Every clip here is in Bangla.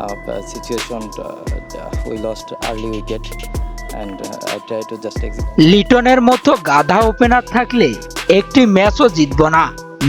uh, situation. Uh, we lost early wicket, and uh, I tried to just execute. লিটনের মতো গাধা ওপেনার থাকলে একটি ম্যাচও জিতব না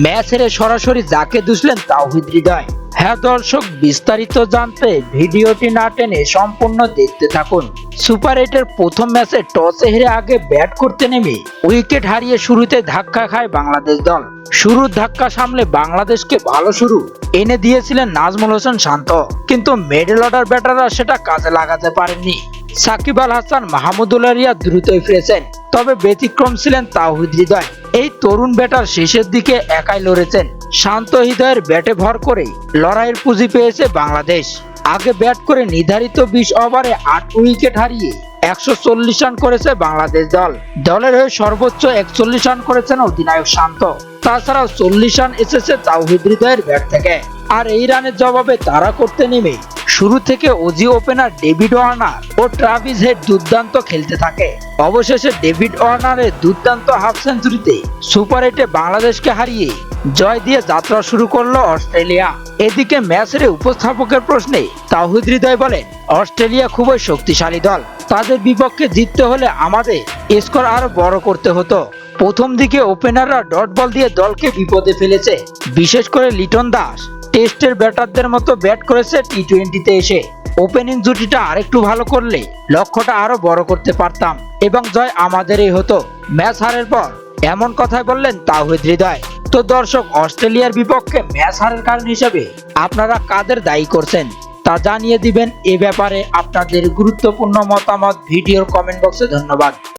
ম্যাচ হেরে সরাসরি যাকে দুষলেন তাওহিদ হৃদয় হ্যাঁ দর্শক, বিস্তারিত জানতে ভিডিওটি না টেনে সম্পূর্ণ দেখতে থাকুন। সুপার এইটের প্রথম ম্যাচে টসে হেরে আগে ব্যাট করতে নেমে উইকেট হারিয়ে শুরুতে ধাক্কা খায় বাংলাদেশ দল। শুরুর ধাক্কা সামলে বাংলাদেশকে ভালো শুরু এনে দিয়েছিলেন নাজমুল হোসেন শান্ত। কিন্তু মিডল অর্ডার ব্যাটাররা সেটা কাজে লাগাতে পারেননি। সাকিব আল হাসান মাহমুদুল্লাহ রিয়া দ্রুতই ফিরেছেন, তবে ব্যতিক্রম ছিলেন তাওহিদ হৃদয়। এই তরুণ ব্যাটার শেষের দিকে একাই লড়েছেন। শান্ত হৃদয়ের ব্যাটে ভর করে লড়াইয়ের পুঁজি পেয়েছে বাংলাদেশ। আগে ব্যাট করে নির্ধারিত বিশ ওভারে আট উইকেট হারিয়ে একশো চল্লিশ রান করেছে বাংলাদেশ দল। দলের হয়ে সর্বোচ্চ একচল্লিশ রান করেছেন অধিনায়ক শান্ত। তাছাড়াও চল্লিশ রান এসেছে তাওহিদ হৃদয়ের ব্যাট থেকে। আর এই রানের জবাবে তারা করতে নেমে শুরু থেকে অজি ওপেনার ডেভিড ওয়ার্নার ও ট্রাভিস হেড দুর্দান্ত খেলতে থাকে। অবশেষে ডেভিড ওয়ার্নারের দুর্দান্ত হাফ সেঞ্চুরিতে সুপার এইটে বাংলাদেশকে হারিয়ে জয় দিয়ে যাত্রা শুরু করল অস্ট্রেলিয়া। এদিকে ম্যাচের উপস্থাপকের প্রশ্নে তাহিদ হৃদয় বলেন, অস্ট্রেলিয়া খুবই শক্তিশালী দল। তাদের বিপক্ষে জিততে হলে আমাদের স্কোর আরও বড় করতে হতো। প্রথম দিকে ওপেনাররা ডট বল দিয়ে দলকে বিপদে ফেলেছে। বিশেষ করে লিটন দাস টেস্টের ব্যাটারদের মতো ব্যাট করেছে টি টোয়েন্টিতে এসে। ওপেনিং জুটিটা আরেকটু ভালো করলে লক্ষ্যটা আরও বড় করতে পারতাম এবং জয় আমাদেরই হতো। ম্যাচ হারের পর এমন কথাই বললেন তাহিদ হৃদয়। তো দর্শক, অস্ট্রেলিয়ার বিপক্ষে ম্যাচ হারের কারণ হিসেবে আপনারা কাদের দায়ী করছেন তা জানিয়ে দিবেন। এ ব্যাপারে আপনাদের গুরুত্বপূর্ণ মতামত ভিডিওর কমেন্ট বক্সে ধন্যবাদ।